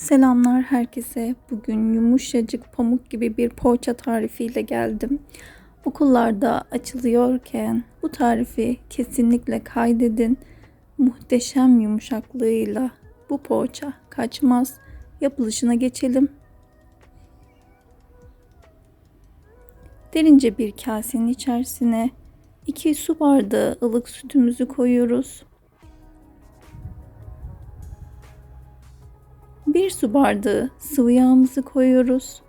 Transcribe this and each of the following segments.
Selamlar herkese. Bugün yumuşacık pamuk gibi bir poğaça tarifiyle geldim. Okullarda açılıyorken bu tarifi kesinlikle kaydedin. Muhteşem yumuşaklığıyla bu poğaça kaçmaz. Yapılışına geçelim. Derince bir kasenin içerisine 2 su bardağı ılık sütümüzü koyuyoruz. 1 su bardağı sıvı yağımızı koyuyoruz.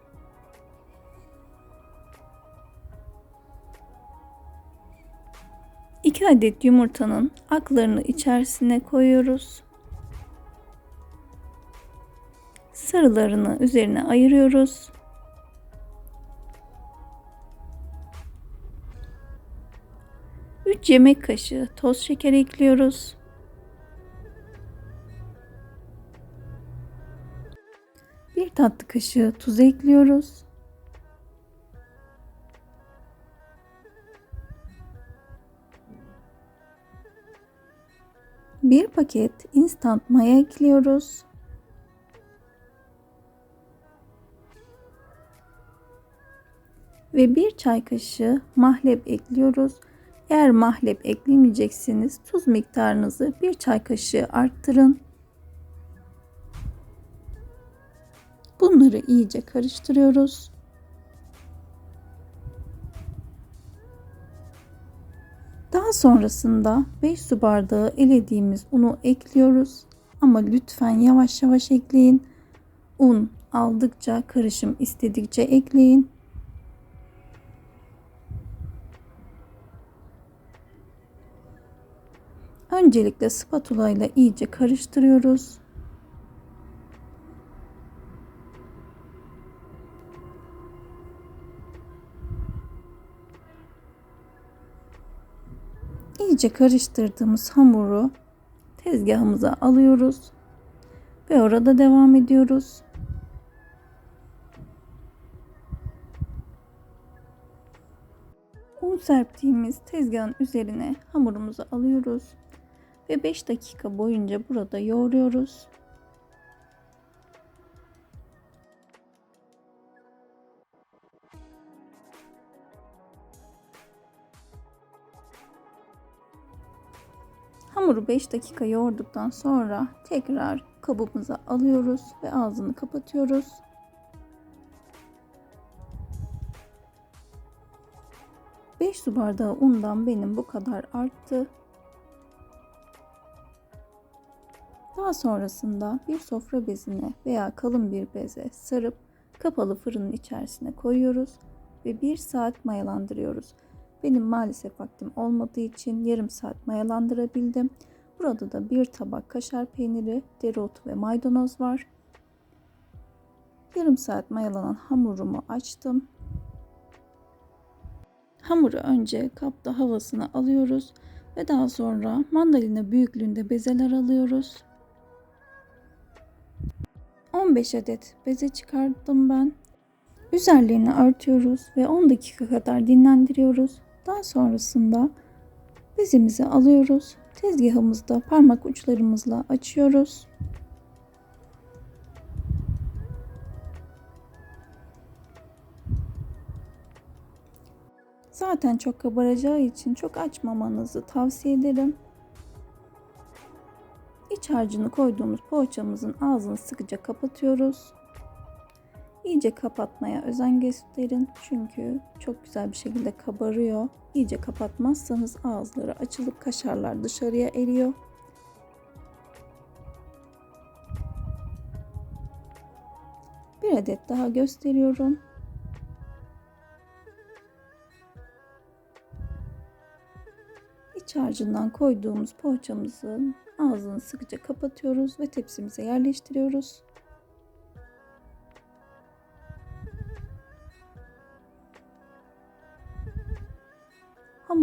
İki adet yumurtanın aklarını içerisine koyuyoruz. Sarılarını üzerine ayırıyoruz. Üç yemek kaşığı toz şeker ekliyoruz. Bir tatlı kaşığı tuz ekliyoruz. Bir paket instant maya ekliyoruz. Ve bir çay kaşığı mahlep ekliyoruz. Eğer mahlep eklemeyecekseniz tuz miktarınızı bir çay kaşığı arttırın. Bunları iyice karıştırıyoruz. Daha sonrasında 5 su bardağı elediğimiz unu ekliyoruz. Ama lütfen yavaş yavaş ekleyin. Un aldıkça karışım istedikçe ekleyin. Öncelikle spatula ile iyice karıştırıyoruz. İyice karıştırdığımız hamuru tezgahımıza alıyoruz ve orada devam ediyoruz. Un serptiğimiz tezgahın üzerine hamurumuzu alıyoruz ve 5 dakika boyunca burada yoğuruyoruz. Hamuru 5 dakika yoğurduktan sonra tekrar kabımıza alıyoruz ve ağzını kapatıyoruz. Beş su bardağı undan benim bu kadar arttı. Daha sonrasında bir sofra bezine veya kalın bir beze sarıp kapalı fırının içerisine koyuyoruz ve bir saat mayalandırıyoruz. Benim maalesef vaktim olmadığı için yarım saat mayalandırabildim. Burada da bir tabak kaşar peyniri, dereotu ve maydanoz var. Yarım saat mayalanan hamurumu açtım. Hamuru önce kapta havasını alıyoruz ve daha sonra mandalina büyüklüğünde bezeler alıyoruz. 15 adet beze çıkarttım ben. Üzerlerini örtüyoruz ve 10 dakika kadar dinlendiriyoruz. Daha sonrasında bezimizi alıyoruz. Tezgahımızda parmak uçlarımızla açıyoruz. Zaten çok kabaracağı için çok açmamanızı tavsiye ederim. İç harcını koyduğumuz poğaçamızın ağzını sıkıca kapatıyoruz. İyice kapatmaya özen gösterin çünkü çok güzel bir şekilde kabarıyor. İyice kapatmazsanız ağızları açılıp kaşarlar dışarıya eriyor. Bir adet daha gösteriyorum. İç harcından koyduğumuz poğaçamızın ağzını sıkıca kapatıyoruz ve tepsimize yerleştiriyoruz.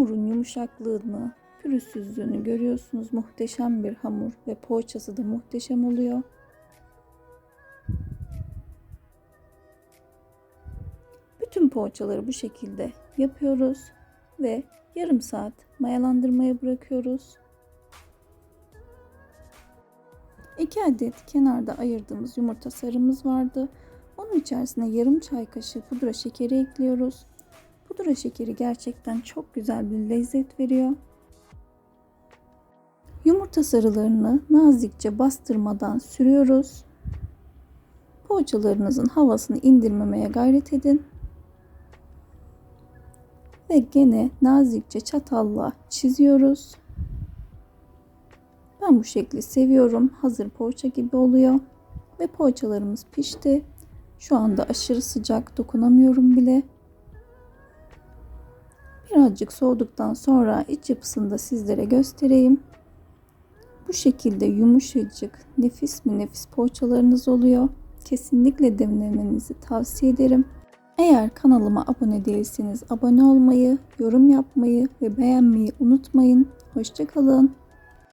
Hamurun yumuşaklığını, pürüzsüzlüğünü görüyorsunuz. Muhteşem bir hamur ve poğaçası da muhteşem oluyor. Bütün poğaçaları bu şekilde yapıyoruz ve yarım saat mayalandırmaya bırakıyoruz. 2 adet kenarda ayırdığımız yumurta sarımız vardı. Onun içerisine yarım çay kaşığı pudra şekeri ekliyoruz. Pudra şekeri gerçekten çok güzel bir lezzet veriyor. Yumurta sarılarını nazikçe bastırmadan sürüyoruz. Poğaçalarınızın havasını indirmemeye gayret edin. Ve gene nazikçe çatalla çiziyoruz. Ben bu şekli seviyorum. Hazır poğaça gibi oluyor. Ve poğaçalarımız pişti. Şu anda aşırı sıcak dokunamıyorum bile. Birazcık soğuduktan sonra iç yapısını da sizlere göstereyim. Bu şekilde yumuşacık, nefis mi nefis poğaçalarınız oluyor. Kesinlikle denemenizi tavsiye ederim. Eğer kanalıma abone değilseniz abone olmayı, yorum yapmayı ve beğenmeyi unutmayın. Hoşçakalın.